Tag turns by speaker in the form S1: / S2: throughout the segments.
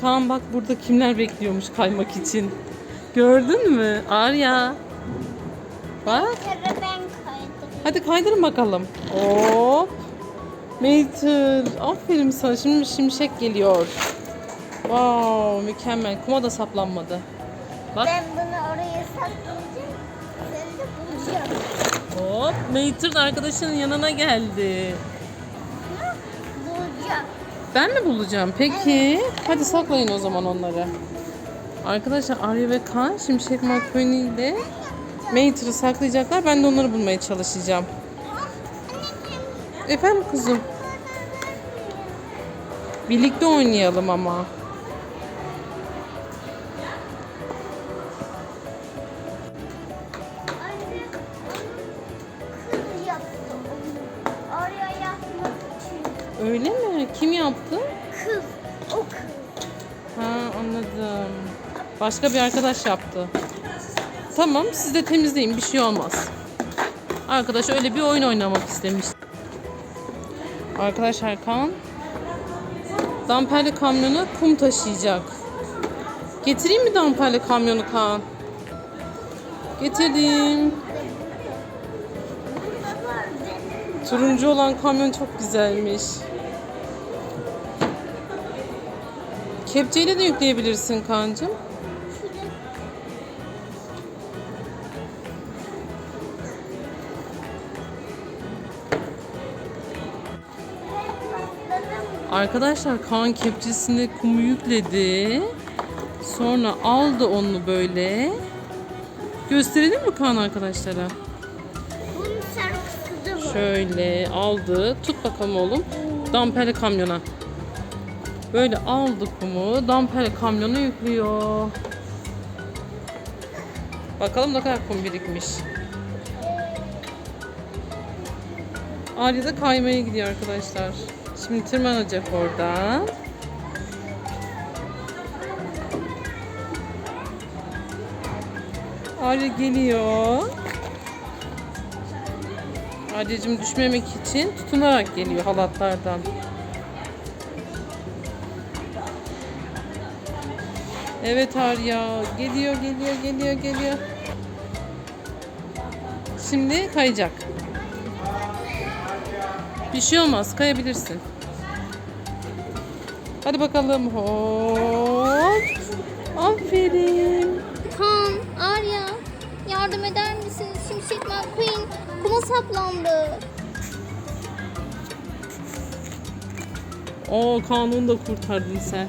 S1: Kaan bak burada kimler bekliyormuş kaymak için. Gördün mü? Arya. Bak. Hadi kaydırın bakalım. Hop. Mater. Aferin sana. Şimdi şimşek geliyor. Wow, mükemmel. Kuma da saplanmadı. Bak.
S2: Ben bunu oraya saklayacağım. Sen de bulacaksın.
S1: Hop. De arkadaşının yanına geldi. Ben mi bulacağım? Peki. Hadi saklayın o zaman onları. Arkadaşlar Arya ve Kaan Şimşek McQueen ile Mater'ı saklayacaklar. Ben de onları bulmaya çalışacağım. Efendim kızım? Birlikte oynayalım ama. Öyle mi? Kim yaptı?
S2: Kız. O kız.
S1: Ha anladım. Başka bir arkadaş yaptı. Tamam siz de temizleyin bir şey olmaz. Arkadaş öyle bir oyun oynamak istemiş. Arkadaşlar Kaan damperli kamyonu kum taşıyacak. Getireyim mi damperli kamyonu Kaan? Getirdim. Turuncu olan kamyon çok güzelmiş. Kepçeyle de yükleyebilirsin.
S2: Şurada.
S1: Arkadaşlar Kaan kepçesine kumu yükledi. Sonra aldı onu böyle. Gösterelim mi Kaan arkadaşlara? Şöyle aldı. Tut bakalım oğlum. Damperli kamyona. Böyle aldı kumu. Damperli kamyona yüklüyor. Bakalım ne kadar kum birikmiş. Arya da kaymaya gidiyor arkadaşlar. Şimdi tırmanacak oradan. Arya geliyor. Arya'cığım düşmemek için tutunarak geliyor halatlardan. Evet Arya. Geliyor, geliyor, geliyor, geliyor. Şimdi kayacak. Bir şey olmaz, kayabilirsin. Hadi bakalım. Hop. Aferin.
S2: Kaan, Arya, yardım eder misiniz? Şimşek McQueen saplandı.
S1: Oo kanunu da kurtardın sen.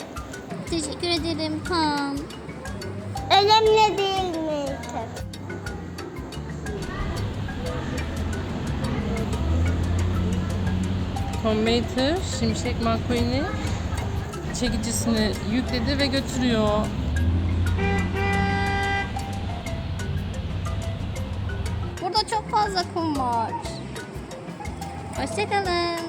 S2: Teşekkür ederim Kaan. Önemli değil mi?
S1: Tom Mater, Şimşek McQueen'i çekicisini yükledi ve götürüyor.
S2: Burada çok fazla kum var. Hoşçakalın.